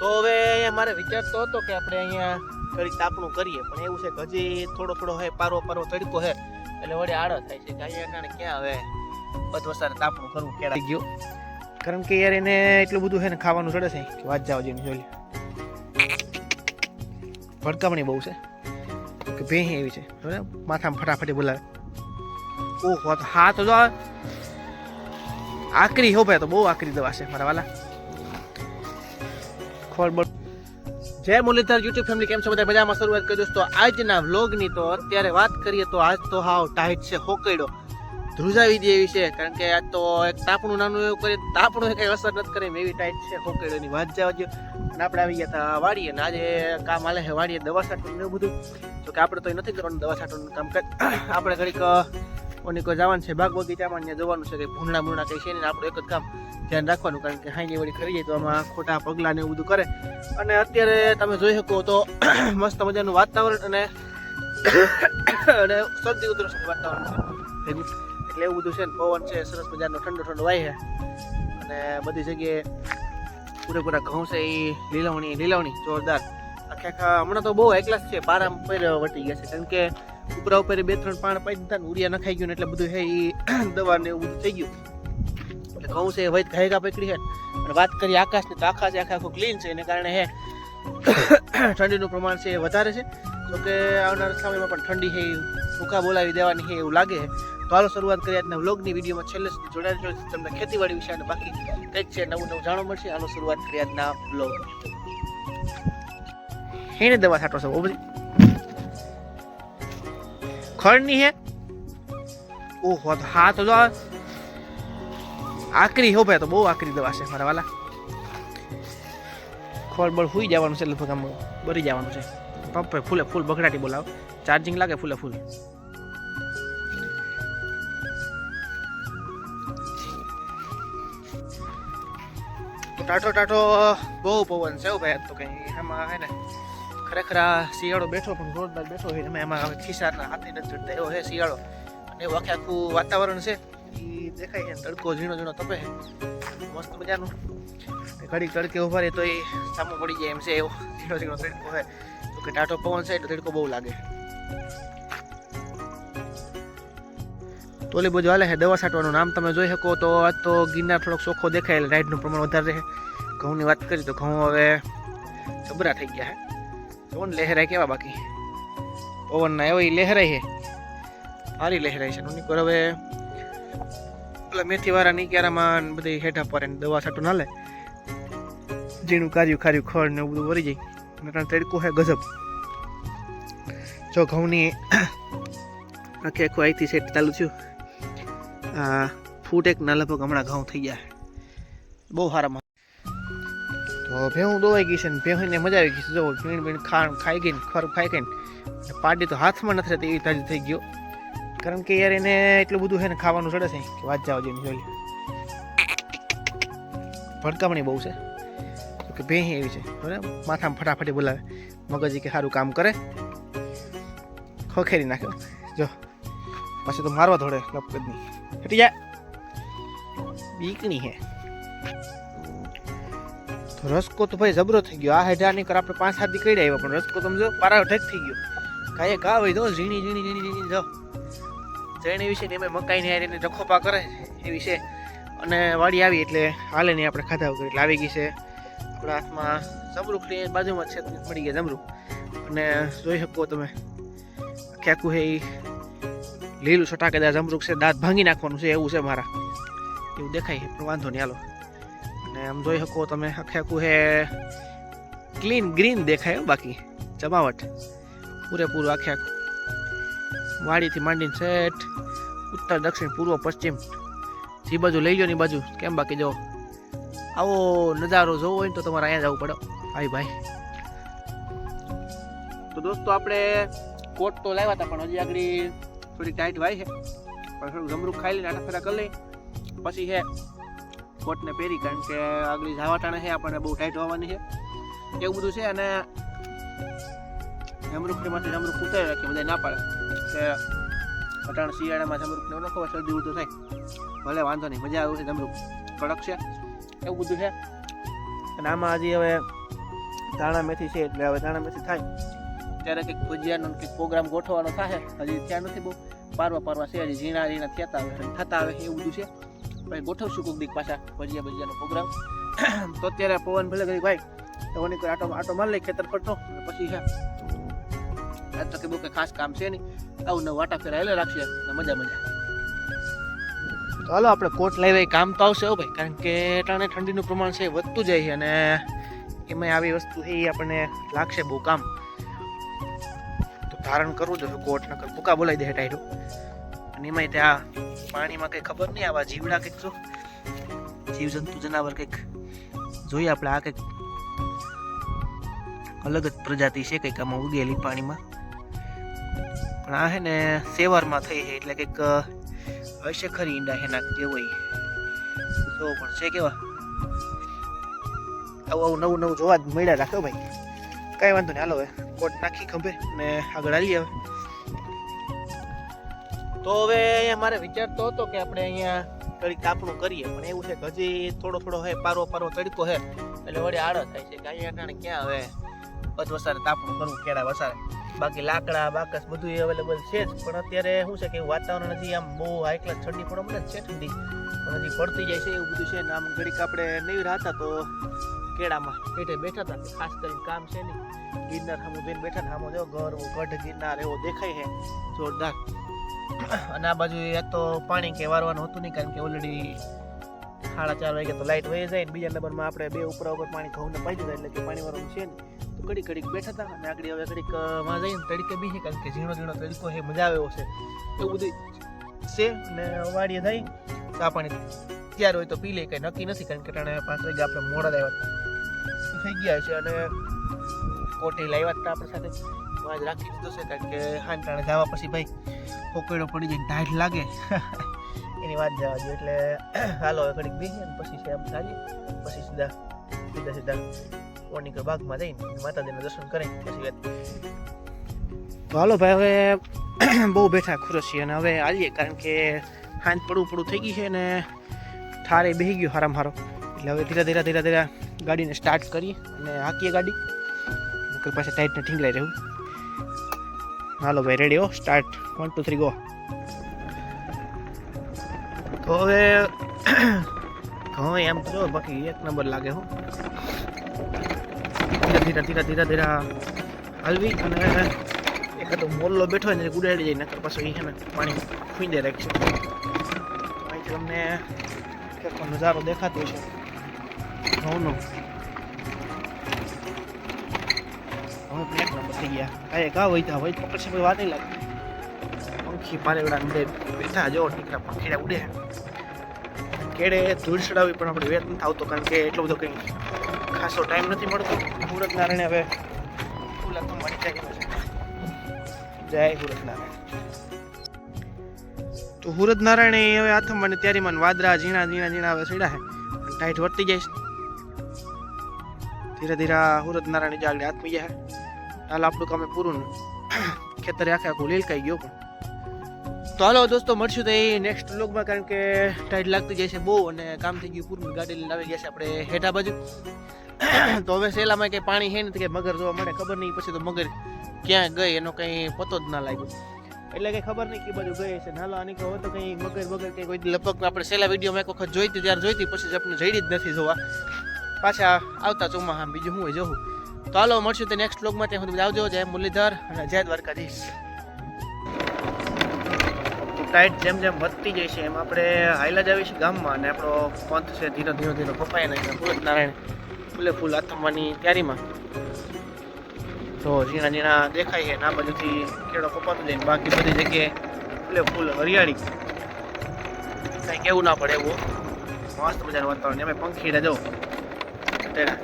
તો હવે અહીંયા મારે વિચારતો હતો કે આપણે અહીંયા ઘડી તાપણું કરીએ, પણ એવું છે કે હજી થોડો થોડો હે, પારો પારો તડકો હે, એટલે વળી આડો થાય છે કે અહીંયા કારણે ક્યાં હવે બધું વસારે તાપણું કરવું કેળા ગયું. કારણ કે યાર એને એટલું બધું છે ને ખાવાનું ચડે છે, કે વાત જાવ જેમ જોઈ ભડકામણી બહુ છે, કે ભેહી એવી છે, બરાબર? માથામાં ફટાફટી બોલાવે. ઓહો હા, તો આકરી હો ભાઈ તો બહુ આકરી દવા છે મારા વાલા. બોલ જય મુરલીધર યુટ્યુબ ફેમિલી કેમ છો? બધા મજામાં? શરૂઆત કરી દોસ્તો આજના વ્લોગની તો અત્યારે વાત કરીએ તો આજ તો હાવ ટાઈટ છે હોકૈડો ધ્રુજાવી દે એવી છે, કારણ કે આજ તો એક તાપણું નાનું એવું કરે તાપણું કઈ અસર નથી કરે, એવી ટાઈટ છે હોકૈડોની વાત જવા દો અને આપણે આવી ગયા હતા વાડીએ ને આજે કામ હાલે છે વાડીએ દવા છાંટવાનું એવું બધું. જો કે આપણે તો એ નથી કરવાનું દવા છાંટવાનું કામ. આપણે ઘડીક ઓની કોઈ જવાનું છે બાગ બગીચામાં, ત્યાં જવાનું છે કે ભૂંડા મૂંડા કંઈ છે ને આપણું એક જ કામ ધ્યાન રાખવાનું, કારણ કે હાઈની વળી ખરી જાય તો આમાં ખોટા પગલાં ને એવું બધું કરે. અને અત્યારે તમે જોઈ શકો તો મસ્ત મજાનું વાતાવરણ અને અને શરદી ઉધરસનું વાતાવરણ. છે એટલે એવું બધું છે ને, પવન છે, સરસ મજાનો ઠંડો ઠંડો વાય છે. અને બધી જગ્યાએ પૂરેપૂરા ઘઉં છે એ લીલવણી લીલવણી, જોરદાર. આખે આખા, હમણાં તો બહુ એકલાસ છે પારા પર વટી ગયા છે. કારણ કે ઉપરા ઉપર બે ત્રણ પાણ પાઈ દીધા ને ઉરિયા નખાઈ ગયું એટલે બધું હે એ દવા ને એવું થઈ ગયું. એટલે ઘઉં છે વૈદ ઘાયગા પકડી છે અને વાત કરીએ આકાશની તો આકાશ આખા આખું ક્લીન છે, એને કારણે હે ઠંડીનું પ્રમાણ છે એ વધારે છે. તો કે આવનારા સમયમાં પણ ઠંડી છે એ ભૂકા બોલાવી દેવાની છે એવું લાગે તો હાલો શરૂઆત કરીએ આજના વ્લોગની વિડીયોમાં. છેલ્લે સુધી છો તમને ખેતીવાડી વિશે અને બાકી કંઈક છે, નવું નવું જાણવા મળશે. હાલો શરૂઆત કરીએ આજના વ્લોગ એને દવા છાંટો છો બધી? ખળની હે? ઓહો હા, તો જો આકરી હો ભાઈ, તો બહુ આકરી દવા છે મારા વાલા. ખોળ બળ હુઈ જવાનું છે લગભગ આમ બરી જવાનું છે. પપ્પે ફૂલે ફૂલ બગડાટી બોલાવો. ચાર્જિંગ લાગે ફૂલે ફૂલ. ટાટો ટાટો, બહુ પવન છે ભાઈ તો કઈ એમાં હે ને. ખરેખર આ શિયાળો બેઠો પણ જોરદાર બેઠો હોય એમાં એમાં ખિસારના હાથી નથી ચડતા એવો છે શિયાળો. અને એવું આખે આખું વાતાવરણ છે. એ દેખાય છે તડકો ઝીણો ઝીણો તપે મસ્ત મજાનું. ઘડી તડકે ઊભા રહે તો એ સામો પડી જાય એમ છે એવો. ઝીણો ઝીણો તડકો છે. તો કે ટાટો પવન છે એટલે તડકો બહુ લાગે. તોલી બાજુ હાલે છે દવા છાંટવાનું નામ. તમે જોઈ શકો તો આજ તો ગિરનાર થોડોક ચોખ્ખો દેખાય એટલે રાઈડનું પ્રમાણ વધારે રહે ઘઉંની વાત કરી તો ઘઉં હવે જબરા થઈ ગયા છે. જોન લહેરાય કેવા બાકી? પવનના એવો ઈ લહેરાય છે. સારી લહેરાય છે. નોની કોર હવે પેલા મેથી વાળા નીકળામાં બધી હેઠા એને દવા છાટું ના લે ઝીણું કાર્યું ખાર્યું ખડ ને એવું બધું વરી જાય. અને કારણ તડકું હે ગજબ. જો ઘઉંની આખે આખું અહીંથી સેટ ચાલુ થયું. ફૂટ એક ના લગભગ હમણાં ઘઉં થઈ ગયા. બહુ સારા તો ભેહું દોવાઈ ગઈ છે ને ભેહુંને મજા આવી ગઈ છે. જો પીણ પીણ ખાણ ખાઈ ગઈ ને, ખરું ખાઈ ગઈ ને પાડી તો હાથમાં નથી રહેતી એવી તાજી થઈ ગયો. કારણ કે યાર એને એટલું બધું છે ને ખાવાનું ચડે છે. કે વાત જાવ જઈને જોઈ ભડકામણી બહુ છે. કે ભેહી એવી છે. બરાબર? માથામાં ફટાફટી બોલાવે. મગજ કે સારું કામ કરે. ખોખેરી નાખ્યો જો, પછી તો મારવા ધોડે લપકદની. હટી જા. બીકની હે. તો રસકો તો ભાઈ જબરો થઈ ગયો. આ હેઠા ની કર આપણે પાંચ સાત દી કઈ આવ્યા, પણ રસકો સમજો પારા ઠેક થઈ ગયો. કાંઈ કા હોય તો ઝીણી ઝીણી ઝીણી ઝીણી જો ઝીણી વિશે એમાં મકાઈ ને એને રખોપા કરે, એ વિશે. અને વાડી આવી એટલે હાલે નહીં આપણે ખાધા વગર, એટલે આવી ગઈ છે. આપણા હાથમાં જમરૂખની બાજુમાં છે, મળી ગયા જમરૂખ અને જોઈ શકો તમે આખે છે ઈ લીલું છટાકેદાર જમરૂખ છે, દાંત ભાંગી નાખવાનું છે, એવું છે મારા. એવું દેખાય પણ વાંધો નહીં, હાલો. અને આમ જોઈ શકો તમે આખે આખું હે ક્લીન ગ્રીન દેખાય બાકી, જમાવટ. પૂરેપૂરું આખે આખું વાડીથી માંડીને સેટ ઉત્તર, દક્ષિણ, પૂર્વ, પશ્ચિમ. જે બાજુ લઈ લો ની બાજુ, કેમ બાકી જાઓ આવો નજારો જોવો હોય ને તો તમારે અહીંયા જવું પડે. ભાઈ ભાઈ. તો દોસ્તો આપણે કોટ તો લાવ્યા હતા, પણ હજી આગળ થોડી ટાઈટ વાય છે. પણ થોડું જમરૂખ ખાઈ લઈને આટા ફેરા કરી લઈ પછી છે કોટને પહેરી, કારણ કે આગળ જવા ટાણે છે, આપણને બહુ ટાઈટ હોવાની છે. એવું બધું છે, અને જમરૂખની માંથી જમરૂખ ઉતારી રાખીએ બધા ના પાડે. કે અટાણ શિયાળામાં જમરૂખ ને ખબર શરદી ઉધું થાય. ભલે, વાંધો નહીં, મજા આવે છે જમરૂખ કડક છે, એવું બધું છે. અને આમાં હજી હવે ધાણા મેથી છે, એટલે હવે ધાણા મેથી થાય. ત્યારે કંઈક ભજીયાનો કંઈક પ્રોગ્રામ ગોઠવવાનો થાય હજી ત્યાં નથી બહુ. પારવા પારવા છે, હજી ઝીણા ઝીણા થતા આવે થતા આવે એવું બધું છે. ભાઈ ગોઠવશું કોઈક દીક પાછા ભજીયા ભજીયાનો પ્રોગ્રામ તો અત્યારે પવન ભલે કરી ભાઈ, તો ઓની કોઈ આટો આટો માર લઈ ખેતર પડતો પછી છે આજ તો કે બહુ કંઈ ખાસ કામ છે નહીં. આવું નવું આટા ફેરા એટલે રાખશે મજા મજા. તો હાલો, આપણે કોટ લાવી કામ તો આવશે હો ભાઈ, કારણ કે ટાણે ઠંડીનું પ્રમાણ છે વધતું જાય છે અને એમાં આવી વસ્તુ એ આપણને લાગશે બહુ કામ. તો ધારણ કરવું જોઈએ કોટ, નકર ભૂકા બોલાવી દે ટાઈટો અને ત્યાં પાણીમાં કંઈ ખબર નહીં, આવા જીવડા કંઈક જો. જીવજંતુ જનાવર કંઈક જોઈએ આપણે, આ કંઈક અલગ જ પ્રજાતિ છે, કંઈક આમાં ઉગેલી પાણીમાં. પણ આ હે ને સેવારમાં થઈ છે એટલે કંઈક હશે ખરી ઈંડા જે હોય જો પણ છે કેવા. આવું આવું નવું નવું જોવા જ મળ્યા રાખો ભાઈ. કાંઈ વાંધો નહીં, હાલો હવે કોટ નાખી ખંભે ને આગળ હાલી હવે. તો હવે અહીંયા મારે વિચાર તો હતો કે આપણે અહીંયા કડી કાપણું કરીએ, પણ એવું છે કે હજી થોડો થોડો હે, પારો પારો તડકો હે, એટલે વળી આડો થાય છે કે અહીંયા કારણે ક્યાં હવે બધ વસારે તાપણું કરવું, કેળા વસારે. બાકી લાકડા, બાકસ બધું અવેલેબલ છે જ, પણ અત્યારે શું છે કે વાતાવરણ હજી આમ બહુ હાઈ ક્લાસ ઠંડી પણ મળે છે ઠંડી. પણ હજી પડતી જાય છે એવું બધું છે ને, આમ ઘડીક આપણે નહીં રહેતા તો કેળામાં એટલે બેઠા હતા ખાસ કરીને કામ છે નહીં. ગિરનાર સામે બેઠા ને સામું જો ઘર ગઢ ગિરનાર એવો દેખાય છે, જોરદાર. અને આ બાજુ એક તો પાણી કે વારવાનું હતું નહીં કારણ કે ઓલરેડી સાડા ચાર વાગે તો લાઇટ વહી જાય ને બીજા નંબરમાં આપણે બે ઉપર ઉપર પાણી ઘઉંને પાઈ દીધા એટલે કે પાણી વારવાનું છે ને તો ઘડી ઘડીક બેઠા હતા અને આગળ હવે ઘડીકમાં જઈને તડકે બી કારણ કે ઝીણો ઝીણો તડકો છે, મજા આવે એવો છે. એવું બધું છે અને વાડીએ થઈ, ચા પાણી તૈયાર હોય તો પી લે, કંઈ નક્કી નથી કારણ કે ટાણે પાંચ વાગે આપણે મોડા લાવ્યા થઈ ગયા છે અને કોટી લાવ્યા હતા આપણે સાથે. વાજ રાખી દીધો છે કારણ કે હાન ટાણે જવા પછી ભાઈ પોકેડો પડી જાય ટાઈટ લાગે. એની વાત જવા દો એટલે હાલો હવે ઘડીક બેસીએ ને પછી છે આમ સાજી. પછી સીધા સીધા સીધા ઓર્નિકર બાગમાં જઈને માતાજીના દર્શન કરી પછી વાત. તો હાલો ભાઈ હવે બહુ બેઠા ખુરશ છીએ અને હવે આવીએ કારણ કે હાંજ પડું પડું થઈ ગઈ છે અને ઠારે બેસી ગયો હારામ હારો. એટલે હવે ધીરે ધીરે ધીરે ધીરે ગાડીને સ્ટાર્ટ કરી અને હાકીએ ગાડી. નકર પાસે ટાઈટને ઠીંગલાઈ રહેવું હાલો, ભાઈ રેડી હો? Start one two three go તો હવે ઘઉં એમ તો બાકી એક નંબર લાગે હો. ધીરા ધીરા, ધીરે ધીરે હલવી અને એકાદો મોલ્લો બેઠો હોય ને ગુડાડી જાય, નકર પાછો એ ને, પાણી ખૂંદે રાખશે. અહીંથી તમને કેટલો નજારો દેખાતો છે. ઘઉંનો હવે થઈ ગયા. કાંઈ કા વૈતા હોય તો પછી કોઈ વાત નહીં લાગે પંખી પારેવડા ને બેઠા જો ટીકરા પંખીડા ઉડે. કેડે ધૂળ ચડાવી પણ આપણે વેત નથી આવતો, કારણ કે એટલો બધો કંઈ ખાસો ટાઈમ નથી મળતો. સુરત નારાયણ હવે ફૂલા તો મળી જાય જય સુરત નારાયણ. તો સુરત નારાયણે હવે આથમવાની તૈયારીમાં વાદરા, ઝીણા ઝીણા ઝીણા હવે સીડા છે. ટાઈટ વર્તી જાય ધીરે ધીરે સુરત નારાયણ જાગડે આત્મી જાય હાલ આપણું કામે પૂરું ન. ખેતરે આખે આખું લીલકાઈ ગયો પણ. તો હાલો દોસ્તો, મળશું તો એ નેક્સ્ટ વ્લોગમાં કારણ કે ટાઈટ લાગતી જાય છે બહુ અને કામ થઈ ગયું પૂરું ગાડી લઈને આવી ગયા છે આપણે હેઠા બાજુ. તો હવે સેલામાં કંઈ પાણી છે નથી કે મગર જોવા મળે, ખબર નહીં. પછી તો મગર ક્યાં ગઈ એનો કંઈ પતો જ ના લાગ્યો. એટલે કંઈ ખબર નહીં કે બધું ગઈ છે નાલો આની કહો તો કંઈ મગર વગર કંઈ કોઈ લગભગ આપણે છેલ્લા વિડીયોમાં એક વખત જોઈતી ત્યારે જોઈતી, પછી જ આપણે જઈ જ નથી જોવા. પાછા આવતા ચોમાસા બીજું હું જોઉં તો હાલો મળશું તો નેક્સ્ટ વ્લોગમાં ત્યાં સુધી આવજો. જય મુરલીધર અને જય દ્વારકાધીશ. ટાઈટ જેમ જેમ વધતી જાય છે એમ આપણે હાઈલા જ આવીશું ગામમાં અને આપણો પંથ છે ધીરે ધીરે ધીરે. કપાય ને સુરત નારાયણ, ફૂલે ફૂલ આથમવાની તૈયારીમાં. તો ઝીણા ઝીણા દેખાય છે ના બાજુથી કેળો કપાતો જાય બાકી બધી જગ્યાએ ફૂલે ફૂલ હરિયાળી. કંઈ કેવું ના પડે એવું. મસ્ત મજાનું વાતાવરણ. અમે પંખીડા જવું તેના